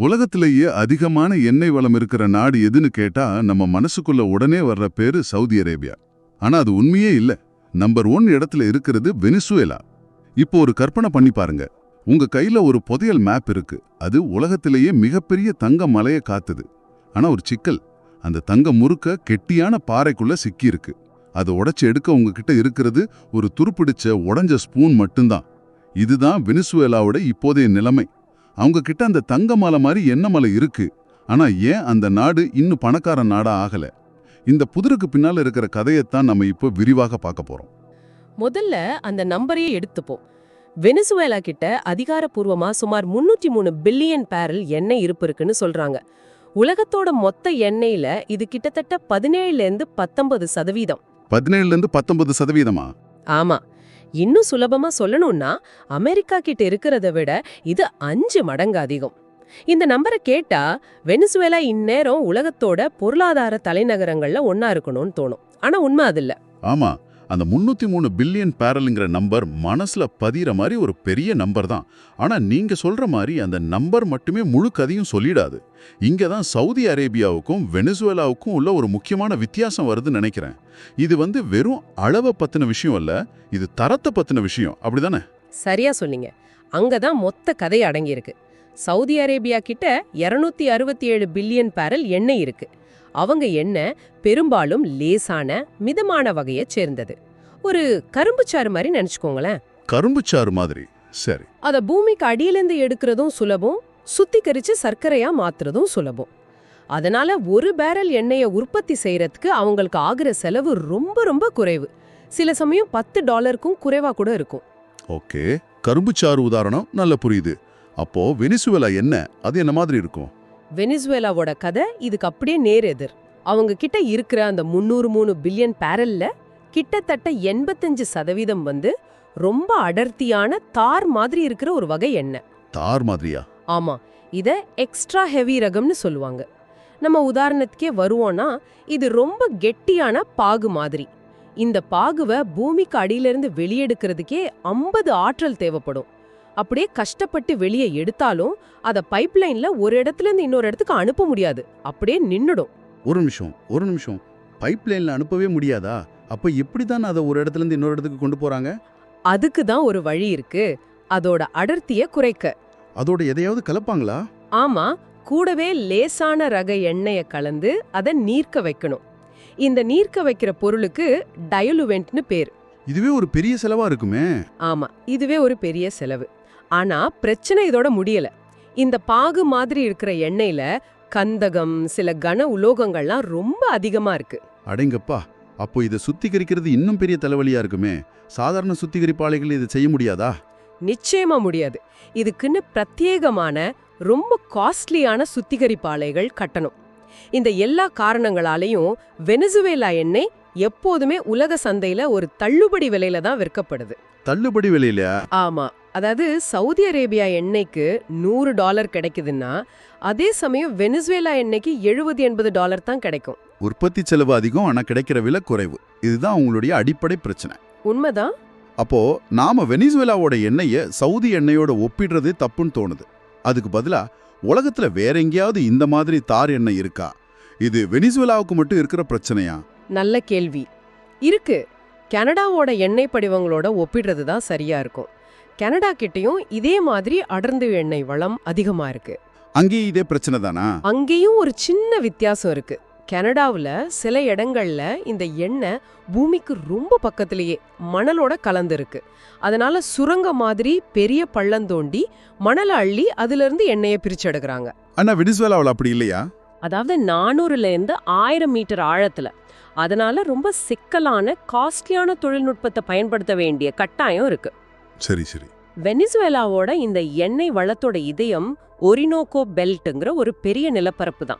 உலகத்திலேயே அதிகமான எண்ணெய் வளம் இருக்கிற நாடு எதுன்னு கேட்டா நம்ம மனசுக்குள்ள உடனே வர்ற பேரு சவுதி அரேபியா. ஆனா அது உண்மையே இல்ல. நம்பர் ஒன் இடத்துல இருக்கிறது வெனிசுவேலா. இப்போ ஒரு கற்பனை பண்ணி பாருங்க. உங்க கையில ஒரு புதையல் மேப் இருக்கு. அது உலகத்திலேயே மிகப்பெரிய தங்க மலையை காத்துது. ஆனா ஒரு சிக்கல். அந்த தங்க முறுக்க கெட்டியான பாறைக்குள்ள சிக்கியிருக்கு. அதை உடைச்சு எடுக்க உங்ககிட்ட இருக்கிறது ஒரு துருப்பிடிச்ச உடைஞ்ச ஸ்பூன் மட்டும்தான். இதுதான் வெனிசுவேலாவோட இப்போதைய நிலைமை. அவங்க கிட்ட அந்த தங்க மலை மாதிரி எண்ணெய் மலை இருக்கு? ஆனா ஏன் அந்த நாடு இன்னும் பணக்கார நாடா ஆகல? இந்த புதிருக்கு பின்னால இருக்கிற கதையைத்தான் நம்ம இப்போ விரிவாக பார்க்க போறோம். முதல்ல அந்த நம்பரையே எடுத்துப்போம். வெனிசுவேலா கிட்ட அதிகாரப்பூர்வமா சுமார் முன்னூற்றி மூணு பில்லியன் பேரல் எண்ணெய் இருப்பு இருக்குன்னு சொல்றாங்க. உலகத்தோட மொத்த எண்ணெயில இது கிட்டத்தட்ட பதினேழுல இருந்து பத்தொன்பது சதவீதம். பதினேழுல இருந்து பத்தொன்பது சதவீதமா? ஆமா. இன்னும் சுலபமா சொல்லணும்னா அமெரிக்கா கிட்ட இருக்கிறத விட இது அஞ்சு மடங்கு அதிகம். இந்த நம்பரை கேட்டா வெனிசுவேலா இந்நேரம் உலகத்தோட பொருளாதார தலைநகரங்கள்ல ஒன்னா இருக்கணும்னு தோணும். ஆனா உண்மை அது இல்ல ஆமா. அந்த முந்நூற்றி மூணு பில்லியன் பேரலுங்கிற நம்பர் மனசில் பதிகிற மாதிரி ஒரு பெரிய நம்பர் தான். ஆனால் நீங்கள் சொல்கிற மாதிரி அந்த நம்பர் மட்டுமே முழு கதையும் சொல்லிடாது. இங்கே தான் சவுதி அரேபியாவுக்கும் வெனிசுவேலாவுக்கும் உள்ள ஒரு முக்கியமான வித்தியாசம் வருதுன்னு நினைக்கிறேன். இது வந்து வெறும் அளவை பற்றின விஷயம் அல்ல இது தரத்தை பற்றின விஷயம். அப்படிதானே? சரியா சொன்னீங்க. அங்கே தான் மொத்த கதை அடங்கியிருக்கு. சவுதி அரேபியா கிட்ட 267 அறுபத்தி ஏழு பில்லியன் பேரல் எண்ணெய் இருக்குது அவங்க எண்ணெய் பெரும்பாலும் லேசான மிதமான வகையைச் சேர்ந்தது. ஒரு கரும்புச்சாறு மாதிரி நினைச்சுக்கோங்களேன். கரும்புச்சாறு மாதிரி. சரி. அத பூமிக்கு அடியிலேருந்து எடுக்கிறதும் சுலபம் சுத்திகரிச்சு சர்க்கரையா மாத்துறதும் சுலபம். அதனால ஒரு பேரல் எண்ணெயை உற்பத்தி செய்யறதுக்கு அவங்களுக்கு ஆகுற செலவு ரொம்ப ரொம்ப குறைவு. சில சமயம் பத்து டாலருக்கும் குறைவா கூட இருக்கும். ஓகே. கரும்புச்சாறு உதாரணம் நல்ல புரியுது. அப்போ வெனிசுவேலா என்ன அது என்ன மாதிரி இருக்கும்? வெனிசுவேலாவோட கதை இதுக்கு அப்படியே நேர் எதிர். அவங்க கிட்ட இருக்கிற அந்த முன்னூறு மூணு பில்லியன் பேரல்ல கிட்டத்தட்ட எண்பத்தஞ்சு சதவீதம் வந்து ரொம்ப அடர்த்தியான தார் மாதிரி இருக்கிற ஒரு வகை எண்ணெய். தார் மாதிரியா? ஆமா இத எக்ஸ்ட்ரா ஹெவி ரகம்னு சொல்லுவாங்க. நம்ம உதாரணத்துக்கே வருவோம்னா இது ரொம்ப கெட்டியான பாகு மாதிரி. இந்த பாகுவை பூமிக்கு அடியிலிருந்து வெளியெடுக்கிறதுக்கே ஐம்பது ஆற்றல் தேவைப்படும். அப்படியே கஷ்டப்பட்டு வெளியே எடுத்தாலும் அத பைப்லைன்ல ஒரு இடத்துல இருந்து இன்னொரு இடத்துக்கு அனுப்ப முடியாது. அப்படியே நின்னுடும். ஒரு நிமிஷம் ஒரு நிமிஷம். பைப் லைன்ல அனுப்பவே முடியாதா? அப்ப எப்படி தான் அதை ஒரு இடத்துல இருந்து இன்னொரு இடத்துக்கு கொண்டு போறாங்க? அதுக்கு தான் ஒரு வழி இருக்கு. அதோட அடர்த்திய குறைக்க. அதோட எதையாவது கலப்பாங்களா? ஆமா கூடவே லேசான ரக எண்ணெய கலந்து அதை நீர்க்க வைக்கணும். இந்த நீர்க்க வைக்கிற பொருளுக்கு டயலுவென்ட்னு பேர். இதுவே ஒரு பெரிய செலவா இருக்குமே? ஆமா இதுவே ஒரு பெரிய செலவு. ஆனா பிரச்சனை இதோட முடியல. இந்த பாகு மாதிரி இருக்கிற எண்ணெயில கந்தகம் சில கன உலோகங்கள்லாம் ரொம்ப அதிகமா இருக்கு. அடேங்கப்பா அப்போ இதை சுத்திகரிக்கிறது இன்னும் பெரிய தலைவலியா இருக்குமே? சாதாரண சுத்திகரிப்பாளைகள் இதை செய்ய முடியாதா? நிச்சயமா முடியாது. இதுக்குன்னு பிரத்யேகமான ரொம்ப காஸ்ட்லியான சுத்திகரிப்பாலைகள் கட்டணும். இந்த எல்லா காரணங்களாலையும் வெனிசுவேலா எண்ணெய் எப்போதுமே உலக சந்தையில ஒரு தள்ளுபடி விலையில தான் விற்கப்படுது. தள்ளுபடி விலையில ஆமா. அதாவது சவுதி அரேபியா எண்ணெய்க்கு நூறு டாலர் கிடைக்குதுன்னா அதே சமயம் வெனிசுவேலா எண்ணெய்க்கு எழுபது எண்பது டாலர் தான் கிடைக்கும். உற்பத்தி செலவு அதிகம் ஆனா கிடைக்கிற விலை குறைவு. இதுதான் அவங்களுடைய அடிப்படை பிரச்சனை. உண்மைதான் அப்போ நாம வெனிசுவேலாவோட எண்ணெயை சவுதி எண்ணெயோட ஒப்பிடுறது தப்புன்னு தோணுது. அதுக்கு பதிலா உலகத்துல வேற எங்கேயாவது இந்த மாதிரி தார் எண்ணெய் இருக்கா? இது வெனிசுவேலாவுக்கு மட்டும் இருக்கிற பிரச்சனையா? நல்ல கேள்வி. இருக்கு. கனடாவோட எண்ணெய் படிவங்களோட ஒப்பிடுறது தான் சரியா இருக்கும். கனடா கிட்டயும் இதே மாதிரி அடர்ந்து எண்ணெய் வளம் அதிகமா இருக்கு. அங்கேயும் இதே பிரச்சனை தானா? அங்கேயும் ஒரு சின்ன வித்தியாசம் இருக்கு. கனடாவுல சில இடங்கள்ல இந்த எண்ணெய் பூமிக்கு ரொம்ப பக்கத்திலேயே மணலோட கலந்து இருக்கு அதனால சுரங்க மாதிரி பெரிய பள்ளம் தோண்டி மணலை அள்ளி அதுல இருந்து எண்ணெயை பிரிச்செடுக்கிறாங்க ஆனா வெனிசுவேலாவில் அப்படி இல்லையா? அதாவது நானூறுல இருந்து ஆயிரம் மீட்டர் ஆழத்துல. அதனால ரொம்ப சிக்கலான காஸ்ட்லியான தொழில்நுட்பத்தை பயன்படுத்த வேண்டிய கட்டாயம் இருக்கு. சரி சரி. வெனிசுவேலாவோட இந்த எண்ணெய் வளத்தோட இதயம் ஒரினோகோ பெல்ட்ங்கிற ஒரு பெரிய நிலப்பரப்பு தான்.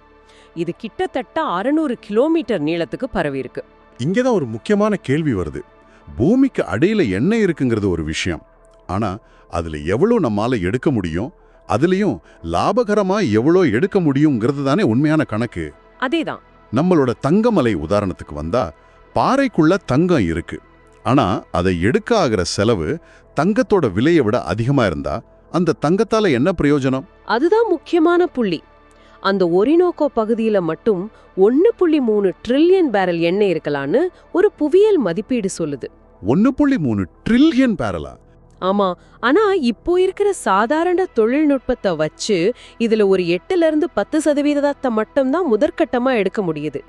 இது கிட்டத்தட்ட அறுநூறு கிலோமீட்டர் நீளத்துக்கு பரவி இருக்கு. இங்கதான் ஒரு முக்கியமான கேள்வி வருது. பூமிக்கு அடியில எண்ணெய் இருக்குங்கிறது ஒரு விஷயம். ஆனா அதுல எவ்வளவு நம்மால எடுக்க முடியும்? அதுலயும் லாபகரமா எவ்வளோ எடுக்க முடியுங்கிறது தானே உண்மையான கணக்கு. அதேதான். நம்மளோட தங்கமலை உதாரணத்துக்கு வந்தா பாறைக்குள்ள தங்கம் இருக்கு. ஆனா அதை எடுக்க ஆகிற செலவு தங்கத்தோட விலையை விட அதிகமா இருந்தா அந்த தங்கத்தால என்ன பிரயோஜனம்? அதுதான் முக்கியமான புள்ளி. அந்த ஒரினோக்கோ பகுதியில மட்டும் ஒன்னு புள்ளி மூணு ட்ரில்லியன் பேரல் எண்ணெய் இருக்கலான்னு ஒரு புவியியல் மதிப்பீடு சொல்லுது. ஒன்னு புள்ளி மூணு ட்ரில்லியன் பேரலா ஆமா ஆனா இப்போ இருக்கிற சாதாரண தொழில்நுட்பத்தை வச்சு இதுல ஒரு எட்டுல இருந்து பத்து சதவீதத்தை மட்டும்தான் முதற்கட்டமா எடுக்க முடியுது.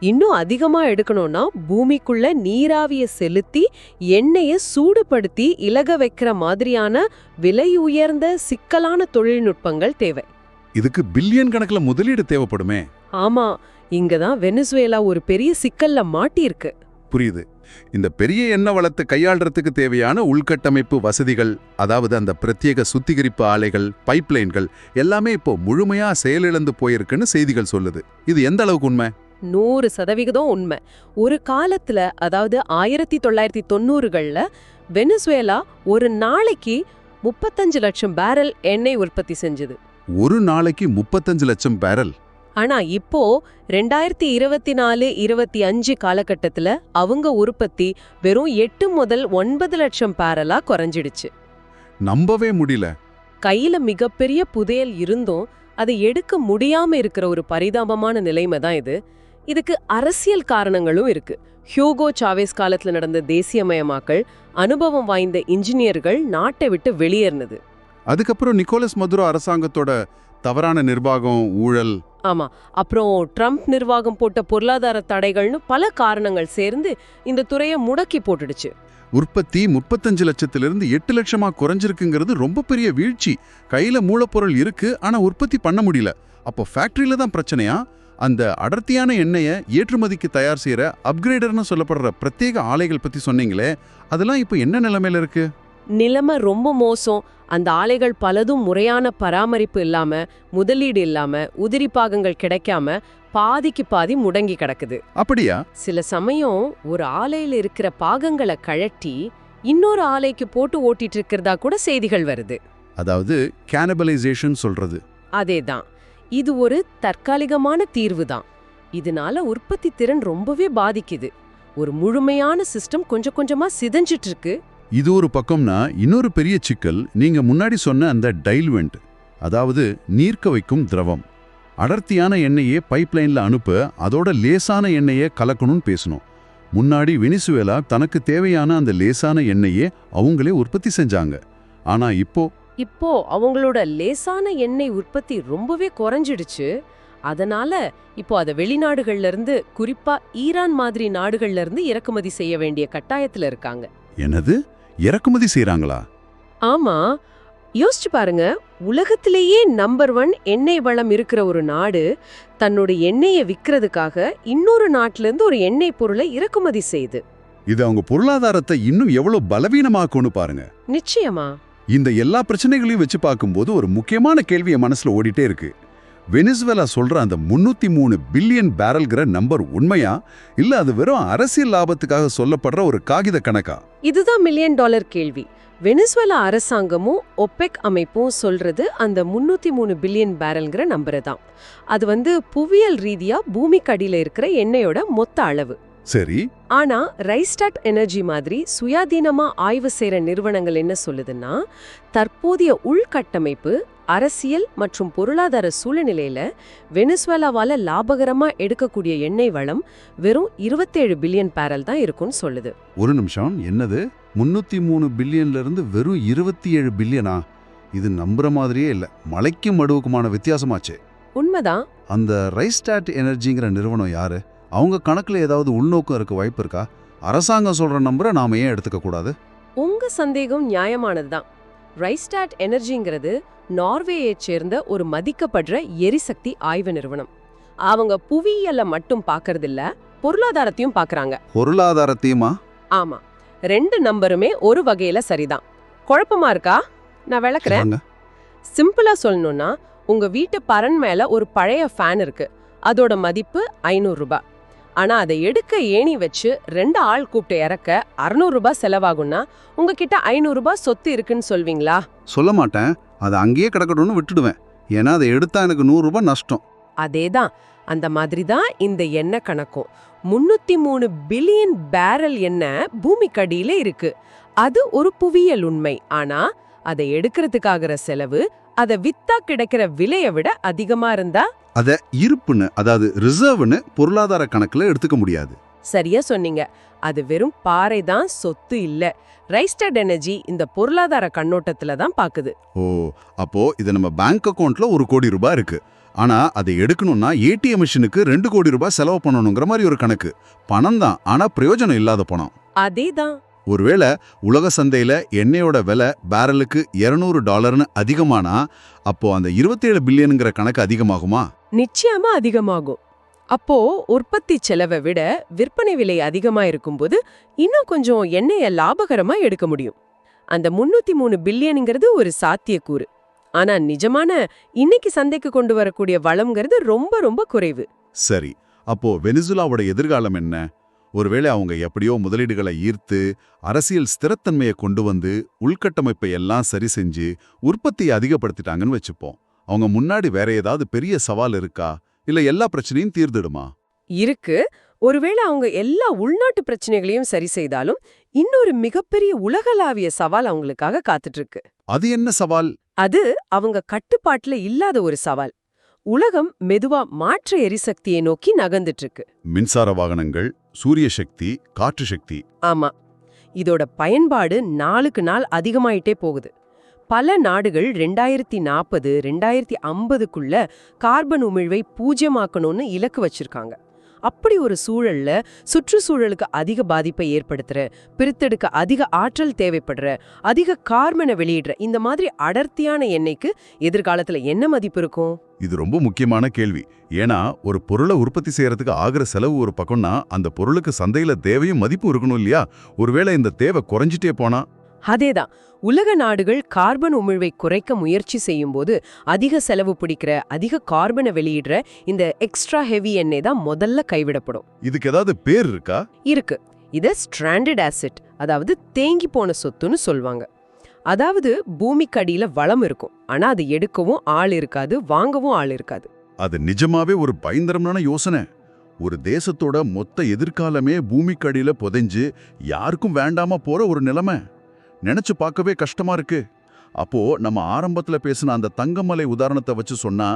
இன்னும் அதிகமா எடுக்கணும்னா பூமிக்குள்ள நீராவிய செலுத்தி எண்ணெயை சூடுபடுத்தி இலக வைக்கிற மாதிரியான விலை உயர்ந்த சிக்கலான தொழில்நுட்பங்கள் தேவை. இதுக்கு பில்லியன் கணக்குல முதலீடு தேவைப்படுமே? ஆமா இங்கதான் வெனிசுவேலா ஒரு பெரிய சிக்கல்ல மாட்டியிருக்கு. புரியுது. இந்த பெரிய எண்ணெய் வளத்தை கையாள்றதுக்கு தேவையான உள்கட்டமைப்பு வசதிகள் அதாவது அந்த பிரத்யேக சுத்திகரிப்பு ஆலைகள் பைப்லைன்கள் எல்லாமே இப்போ முழுமையா செயலிழந்து போயிருக்குன்னு செய்திகள் சொல்லுது. இது எந்த அளவுக்கு உண்மை? நூறு சதவிகிதம் உண்மை. ஒரு காலத்துல அதாவது ஆயிரத்தி தொள்ளாயிரத்தி தொண்ணூறுகள்ல வெனிசுவேலா ஒரு நாளைக்கு முப்பத்தஞ்சு லட்சம் பேரல் எண்ணெய் உற்பத்தி செஞ்சது. ஒரு நாளைக்கு முப்பத்தஞ்சு லட்சம் பேரல்? ஆனா இப்போ ரெண்டாயிரத்தி இருபத்தி நாலு இருபத்தி அஞ்சு காலகட்டத்துல அவங்க உற்பத்தி வெறும் எட்டு முதல் ஒன்பது லட்சம் பேரலா குறைஞ்சிடுச்சு. நம்பவே முடியல. கையில மிகப்பெரிய புதையல் இருந்தும் அதை எடுக்க முடியாம இருக்கிற ஒரு பரிதாபமான நிலைமை தான் இது. இதுக்கு அரசியல் காரணங்களும் இருக்கு. ஹியூகோ சாவேஸ் காலத்துல நடந்த தேசியமயமாக்கல் அனுபவம் வாய்ந்த இன்ஜினியர்கள் நாட்டை விட்டு வெளியேறினது. அதுக்கப்புறம் நிக்கோலஸ் மதுரோ அரசாங்கத்தோட தவறான நிர்வாகம் ஊழல். ஆமா. அப்புறம் ட்ரம்ப் நிர்வாகம் போட்ட பொருளாதார தடைகள்னு பல காரணங்கள் சேர்ந்து இந்த துறையை முடக்கி போட்டுடுச்சு. உற்பத்தி முப்பத்தஞ்சு லட்சத்திலிருந்து எட்டு லட்சமா குறைஞ்சிருக்குங்கிறது ரொம்ப பெரிய வீழ்ச்சி. கையில மூலப்பொருள் இருக்கு ஆனா உற்பத்தி பண்ண முடியல. அப்போ ஃபேக்டரியில தான் பிரச்சனையா? அந்த அடர்த்தியான எண்ணெயை ஏற்றுமதிக்கு தயார் செய்யற அப்கிரேடர்னு சொல்லப்படுற பிரத்யேக ஆலைகள் பத்தி சொன்னீங்களே அதெல்லாம் இப்போ என்ன நிலைமையில இருக்கு? நிலைமை ரொம்ப மோசம். அந்த ஆலைகள் பலதும் முறையான பராமரிப்பு இல்லாம முதலீடு இல்லாம உதிரி பாகங்கள் கிடைக்காம பாதிக்கு பாதி முடங்கி கிடக்குது. அப்படியா? சில சமயம் ஒரு ஆலையில இருக்கிற பாகங்களை கழட்டி இன்னொரு ஆலைக்கு போட்டு ஓட்டிட்டு இருக்கிறதா கூட செய்திகள் வருது. அதாவது கேனபலைசேஷன் சொல்றது. அதேதான். இது ஒரு தற்காலிகமான தீர்வு தான் இதனால உற்பத்தி திறன் ரொம்பவே பாதிக்குது. ஒரு முழுமையான சிஸ்டம் கொஞ்சம் கொஞ்சமா சிதைஞ்சிட்டு இருக்கு. இது ஒரு பக்கம்னா இன்னொரு பெரிய சிக்கல் நீங்க முன்னாடி சொன்ன அந்த டைல்வெண்ட் அதாவது நீர்க்க வைக்கும் திரவம். அடர்த்தியான எண்ணெயே பைப்லைன்ல அனுப்ப அதோட லேசான எண்ணெயை கலக்கணும்னு பேசணும். முன்னாடி வெனிசுவேலா தனக்கு தேவையான அந்த லேசான எண்ணெயே அவங்களே உற்பத்தி செஞ்சாங்க. ஆனா இப்போ? இப்போ அவங்களோட லேசான எண்ணெய் உற்பத்தி ரொம்பவே குறைஞ்சிடுச்சு. அதனால இப்போ அத வெளிநாடுகள்ல இருந்து குறிப்பா ஈரான் மாதிரி நாடுகள்ல இருந்து இறக்குமதி செய்ய வேண்டிய கட்டாயத்துல இருக்காங்க. என்னது? இறக்குமதி செய்றாங்களா? ஆமா. யோசிச்சு பாருங்க. உலகத்திலேயே நம்பர் ஒன் எண்ணெய் வளம் இருக்கிற ஒரு நாடு தன்னோட எண்ணெயை விக்கிறதுக்காக இன்னொரு நாட்டுல இருந்து ஒரு எண்ணெய் பொருளை இறக்குமதி செய்யுது இது அவங்க பொருளாதாரத்தை இன்னும் எவ்வளவு பலவீனமாக்கும்னு பாருங்க. நிச்சயமா. இந்த எல்லா பிரச்சனைகளையும் வச்சு பார்க்கும்போது ஒரு முக்கியமான கேள்வி என் மனசுல ஓடிட்டே இருக்கு. வெனிசுவேலா சொல்ற அந்த முன்னூத்தி மூணு பில்லியன் பேரல்கிற நம்பர் உண்மையா? இல்ல அது வெறும் அரசியல் லாபத்துக்காக சொல்லப்படுற ஒரு காகித கணக்கா? இதுதான் மில்லியன் டாலர் கேள்வி. வெனிசுவேலா அரசாங்கமும் ஒப்பெக் அமைப்பும் சொல்றது அந்த முன்னூத்தி மூணு பில்லியன் பேரல்ங்கிற நம்பரை தான். அது வந்து புவியியல் ரீதியா பூமிக்கு அடியில இருக்கிற எண்ணெயோட மொத்த அளவு. சரி. ஆனா ரைஸ்டாட் எனர்ஜி மாதிரி சுயாதீனமா ஆய்வு செய்யற நிறுவனங்கள் என்ன சொல்லுதுன்னா தற்போதைய உள்கட்டமைப்பு அரசியல் மற்றும் பொருளாதார சூழ்நிலையில வெனிசுவேலாவால லாபகரமா எடுக்கக்கூடிய எண்ணெய் வளம் வெறும் இருபத்தேழு பில்லியன் பேரல் தான் இருக்கும்னு சொல்லுது. ஒரு நிமிஷம் என்னது? முன்னூத்தி மூணு பில்லியன்ல இருந்து வெறும் இருபத்தி ஏழு பில்லியனா? இது நம்புற மாதிரியே இல்ல. மலைக்கும் மடுவுக்குமான வித்தியாசமாச்சே. உண்மைதான். அந்த ரைஸ்டாட் எனர்ஜிங்கிற நிறுவனம் யாரு? அவங்க கணக்குல ஏதாவது உள்நோக்கம் இருக்க வாய்ப்பு இருக்கா? அரசாங்கம் சொல்ற நம்பரை நாம ஏன் எடுத்துக்க கூடாது? உங்க சந்தேகம் நியாயமானதுதான். ரைஸ்டாட் எனர்ஜிங்கிறது நார்வேயைச் சேர்ந்த ஒரு மதிக்கப்படுற எரிசக்தி ஆய்வு நிறுவனம். அவங்க புவியியலை மட்டும் பார்க்கறதில்ல பொருளாதாரத்தையும் பார்க்கறாங்க. பொருளாதாரத்தையுமா? ஆமா. ரெண்டு நம்பருமே ஒரு வகையில சரிதான். குழப்பமா இருக்கா? நான் விளக்குறேன். சிம்பிளா சொல்லணும்னா உங்க வீட்டு பரன் மேல ஒரு பழைய ஃபேன் இருக்கு. அதோட மதிப்பு ஐநூறு ரூபாய். ஆனா அதை எடுக்க ஏணி வச்சு ரெண்டு ஆள் கூப்பிட்டு இறக்க அறுநூறு ரூபாய் செலவாகும்னா உங்ககிட்ட ஐநூறு ரூபாய் சொத்து இருக்குன்னு சொல்வீங்களா? சொல்ல மாட்டேன். அதை அங்கேயே கிடக்கட்டும்னு விட்டுடுவேன். ஏன்னா அதை எடுத்தா எனக்கு நூறு ரூபாய் நஷ்டம். அதேதான். அந்த மாதிரி தான் இந்த எண்ணெய் கணக்கும். முன்னூத்தி மூணு பில்லியன் பேரல் எண்ணெய் பூமிக்கடியில இருக்கு. அது ஒரு புவியியல் உண்மை. ஆனா அதை எடுக்கிறதுக்காகிற செலவு அதை வித்தா கிடைக்கிற விலையை விட அதிகமா இருந்தா அத இருப்புன்னு அதாவது ரிசர்வ்னு பொருளாதார கணக்குல எடுத்துக்க முடியாது. சரியா சொன்னீங்க. அது வெறும் பாறை தான் சொத்து இல்ல. ரைஸ்டட் எனர்ஜி இந்த பொருளாதார கண்ணோட்டத்துல தான் பாக்குது. ஓ அப்போ இது நம்ம பேங்க் அக்கவுண்ட்ல ஒரு கோடி ரூபாய் இருக்கு. ஆனா அதை எடுக்கணும்னா ஏடிஎம் மிஷினுக்கு ரெண்டு கோடி ரூபாய் செலவு பண்ணணுங்கிற மாதிரி ஒரு கணக்கு. பணம் தான் ஆனா பிரயோஜனம் இல்லாத பணம். அதேதான் ஒருவேளை உலக சந்தையில எண்ணெயோட விலை பேரலுக்கு 200 டாலர்னு அதிகமானா அப்போ அந்த 27 பில்லியனுங்கிற கணக்கு அதிகமாகுமா? நிச்சயமா அதிகமாகும். அப்போ உற்பத்தி செலவை விட விற்பனை விலை அதிகமா இருக்கும்போது இன்னும் கொஞ்சம் எண்ணெய லாபகரமா எடுக்க முடியும். அந்த முன்னூத்தி மூணு பில்லியனுங்கிறது ஒரு சாத்தியக்கூறு. ஆனா நிஜமான இன்னைக்கு சந்தைக்கு கொண்டு வரக்கூடிய வளம்ங்கிறது ரொம்ப ரொம்ப குறைவு. சரி அப்போ வெனிசுலாவோட எதிர்காலம் என்ன? ஒருவேளை அவங்க எப்படியோ முதலீடுகளை ஈர்த்து அரசியல் ஸ்திரத்தன்மையை கொண்டு வந்து உள்கட்டமைப்பை எல்லாம் சரி செஞ்சு உற்பத்தியை அதிகப்படுத்திட்டாங்கன்னு வச்சுப்போம். அவங்க முன்னாடி வேற ஏதாவது பெரிய சவால் இருக்கா? இல்ல எல்லா பிரச்சனையும் தீர்ந்துடுமா? இருக்கு. ஒருவேளை அவங்க எல்லா உள்நாட்டு பிரச்சனைகளையும் சரி செய்தாலும் இன்னொரு மிகப்பெரிய உலகளாவிய சவால் அவங்களுக்காக காத்துட்டு இருக்கு அது என்ன சவால்? அது அவங்க கட்டுப்பாட்டுல இல்லாத ஒரு சவால். உலகம் மெதுவா மாற்று எரிசக்தியை நோக்கி நகர்ந்துட்டு இருக்கு மின்சார வாகனங்கள் சூரிய சக்தி காற்று சக்தி. ஆமா. இதோட பயன்பாடு நாளுக்கு நாள் அதிகமாயிட்டே போகுது. பல நாடுகள் ரெண்டாயிரத்தி நாற்பது ரெண்டாயிரத்தி ஐம்பதுக்குள்ள கார்பன் உமிழ்வை பூஜ்யமாக்கணும்னு இலக்கு வச்சிருக்காங்க. அப்படி ஒரு சூழல்ல சுற்றுச்சூழலுக்கு அதிக பாதிப்பை ஏற்படுத்துற பிரித்தெடுக்க அதிக ஆற்றல் தேவைப்படுற அதிக கார்மனை வெளியிடுற இந்த மாதிரி அடர்த்தியான எண்ணெய்க்கு எதிர்காலத்துல என்ன மதிப்பு இருக்கும்? இது ரொம்ப முக்கியமான கேள்வி. ஏன்னா ஒரு பொருளை உற்பத்தி செய்யறதுக்கு ஆகிற செலவு ஒரு பக்கம்னா அந்த பொருளுக்கு சந்தையில தேவையும் மதிப்பு இருக்கணும் இல்லையா? ஒருவேளை இந்த தேவை குறைஞ்சிட்டே போனா? அதேதான் உலக நாடுகள் கார்பன் உமிழ்வை குறைக்க முயற்சி செய்யும்போது அதிக செலவு பிடிக்கிற அதிக கார்பனை வெளியிடுற இந்த எக்ஸ்ட்ரா ஹெவி எண்ணெய் தான் முதல்ல கைவிடப்படும். இதுக்கு ஏதாவது பேர் இருக்கா? இருக்கு. இத ஸ்ட்ராண்டட் ஆசிட் அதாவது தேங்கி போன சொத்துன்னு சொல்வாங்க. அதாவது பூமிக்கடியில வளம் இருக்கும். ஆனா அது எடுக்கவும் ஆள் இருக்காது வாங்கவும் ஆள் இருக்காது. அது நிஜமாவே ஒரு பயங்கரமான யோசனை. ஒரு தேசத்தோட மொத்த எதிர்காலமே பூமிக்கடியில புதைஞ்சு யாருக்கும் வேண்டாம போற ஒரு நிலைமை. நினைச்சு பார்க்கவே கஷ்டமா இருக்கு. அப்போ நம்ம ஆரம்பத்துல பேசின அந்த தங்கமலை உதாரணத்தை வச்சு சொன்னா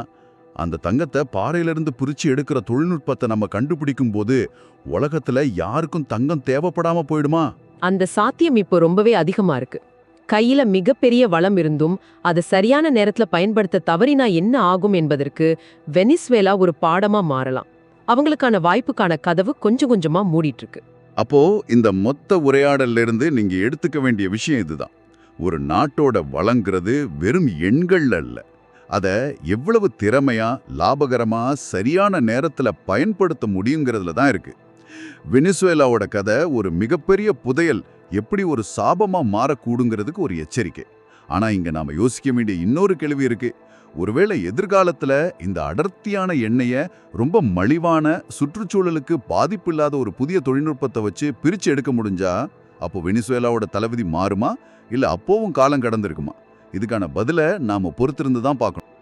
அந்த தங்கத்தை பாறையிலிருந்து பிரிச்சு எடுக்கிற தொழில்நுட்பத்தை நம்ம கண்டுபிடிக்கும் போது உலகத்துல யாருக்கும் தங்கம் தேவைப்படாம போயிடுமா? அந்த சாத்தியம் இப்போ ரொம்பவே அதிகமா இருக்கு. கையில மிகப்பெரிய வளம் இருந்தும் அதை சரியான நேரத்துல பயன்படுத்த தவறினா என்ன ஆகும் என்பதற்கு வெனிஸ்வேலா ஒரு பாடமா மாறலாம். அவங்களுக்கான வாய்ப்புக்கான கதவு கொஞ்சம் கொஞ்சமா மூடிட்டு இருக்கு. அப்போ இந்த மொத்த உரையாடலிருந்து நீங்க எடுத்துக்க வேண்டிய விஷயம் இதுதான். ஒரு நாட்டோட வளங்கிறது வெறும் எண்கள் அல்ல அதை எவ்வளவு திறமையா லாபகரமா சரியான நேரத்துல பயன்படுத்த முடியுங்கிறதுல தான் இருக்கு. வெனிசுவேலாவோட கதை ஒரு மிகப்பெரிய புதையல் எப்படி ஒரு சாபமா மாறக்கூடுங்கிறதுக்கு ஒரு எச்சரிக்கை. ஆனா இங்க நாம யோசிக்க வேண்டிய இன்னொரு கேள்வி இருக்கு. ஒருவேளை எதிர்காலத்துல இந்த அடர்த்தியான எண்ணெயை ரொம்ப மலிவான சுற்றுச்சூழலுக்கு பாதிப்பு இல்லாத ஒரு புதிய தொழில்நுட்பத்தை வச்சு பிரிச்சு எடுக்க முடிஞ்சா அப்போ வெனிசுவேலாவோட தலைவிதி மாறுமா? இல்லை அப்போவும் காலம் கடந்திருக்குமா? இதுக்கான பதிலை நாம பொறுத்திருந்து தான் பார்க்கணும்.